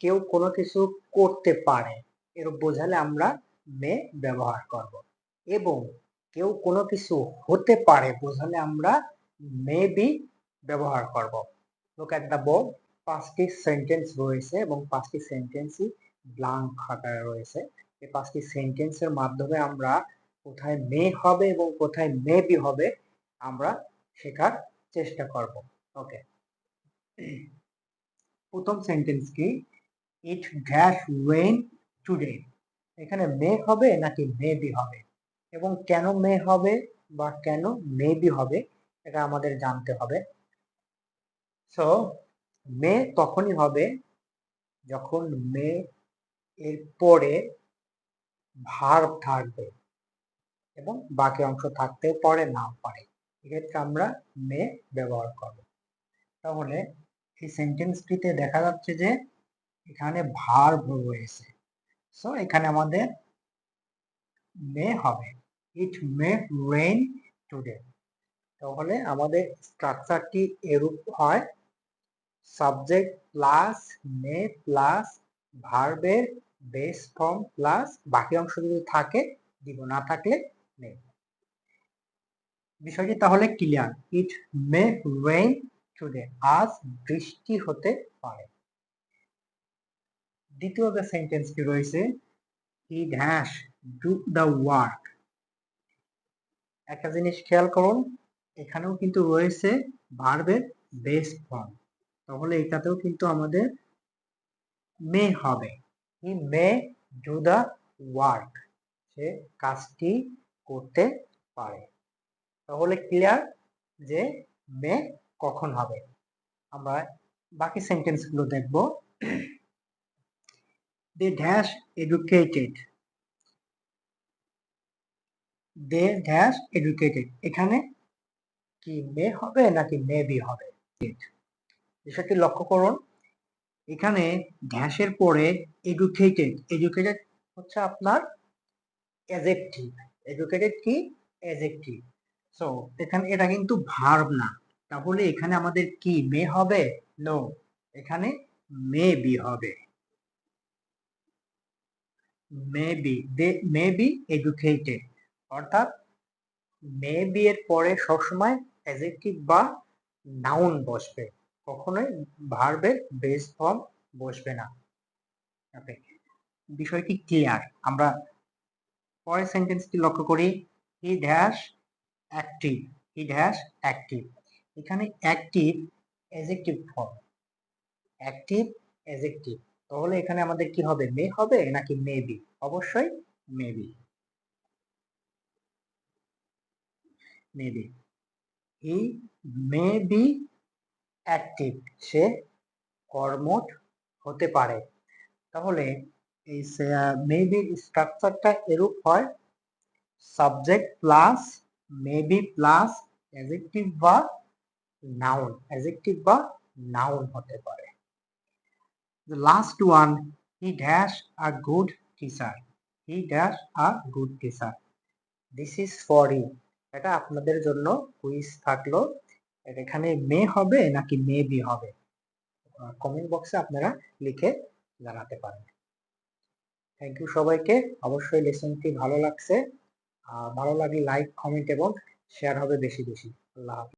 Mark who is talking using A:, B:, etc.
A: কেউ কোনো কিছু করতে পারে, এর বোঝালে আমরা মে ব্যবহার করব। এবং কেউ কোনো কিছু হতে পারে, বোঝালে আমরা মে বি ব্যবহার করব। লোক এট দ্য বোর্ড পাঁচটি সেন্টেন্স রয়েছে এবং পাঁচটি সেন্টেন্সই ব্লাঙ্ক আকারে রয়েছে। এই পাঁচটি সেন্টেন্সের মাধ্যমে আমরা কোথায় মে হবে এবং কোথায় মে বি হবে, আমরা শেখার চেষ্টা করব। ওকে প্রথম সেন্টেন্স কি? ইট ড্যাশ ওয়েন টুডে এখানে মে হবে নাকি মে বি হবে? এবং কেন মে হবে বা কেন মে বি হবে, এটা আমাদের জানতে হবে। সো মে তখনই হবে যখন মে এর পরে ভার্ব থাকবে এবং বাকি অংশ থাকতেও পারে, নাও পারে। এক্ষেত্রে আমরা মে ব্যবহার করব। তাহলে এই সেন্টেন্সটিতে দেখা যাচ্ছে যে এখানে ভার্ব রয়েছে। সো এখানে আমাদের মে হবে। ইট মে রেইন টুডে তাহলে আমাদের স্ট্রাকচারটি এরূপ হয়। সাবজেক্ট প্লাস মে প্লাস ভার্বের বেস ফর্ম প্লাস বাকি অংশ যদি থাকে, দিব। না থাকলে নেই। বিষয়টি তাহলে clear it may rain today আজ বৃষ্টি হতে পারে। দ্বিতীয় যে সেন্টেন্সটি রয়েছে? He dash do the work একটা জিনিস খেয়াল করুন, এখানেও কিন্তু রয়েছে ভার্বের বেস ফর্ম তাহলে এটাতেও কিন্তু আমাদের মে হবে। He may? Do the work সে কাজটি করতে পারে। তাহলে ক্লিয়ার যে মে কখন হবে? আমরা বাকি সেন্টেন্সগুলো দেখব। They dash educated they dash educated এখানে কি মে হবে নাকি মে বি হবে? বিষয়টি লক্ষ্য করুন। এখানে ড্যাশের পরে এডুকেটেড এডুকেটেড হচ্ছে আপনার অ্যাজেক্টিভ এডুকেটেড কি? অ্যাজেক্টিভ সো এখানে এটা কিন্তু ভার্ব না। তাহলে এখানে আমাদের কি মে হবে? নো এখানে মে বি হবে। May be they may be educated অর্থাৎ মে বি এর পরে সবসময় অ্যাজেক্টিভ বা নাউন বসবে। কখনোই ভার্বের বেস ফর্ম বসবে না। বিষয়টি ক্লিয়ার আমরা পরের সেন্টেন্সটি লক্ষ্য করি। He dash active he dash active এখানে active adjective form active adjective তাহলে এখানে আমাদের কি হবে? মে হবে নাকি মে বি অবশ্যই may be may be he may be active সে কর্মঠ হতে পারে। তাহলে এই মেবি স্ট্রাকচারটা এরূপ হয় subject plus maybe plus adjective বা নাউন অ্যাজেক্টিভ বা নাউন হতে পারে। The last one, he dash a good teacher. He dash a good teacher. This is for you. এটা আপনাদের জন্য কুইজ থাকল। এখানে মে হবে নাকি মে বি হবে? কমেন্ট বক্সে আপনারা লিখে জানাতে পারেন। থ্যাংক ইউ সবাইকে। অবশ্যই লেসনটি ভালো লাগছে। ভালো লাগলে লাইক কমেন্ট এবং শেয়ার হবে বেশি বেশি। আল্লাহ হাফিজ।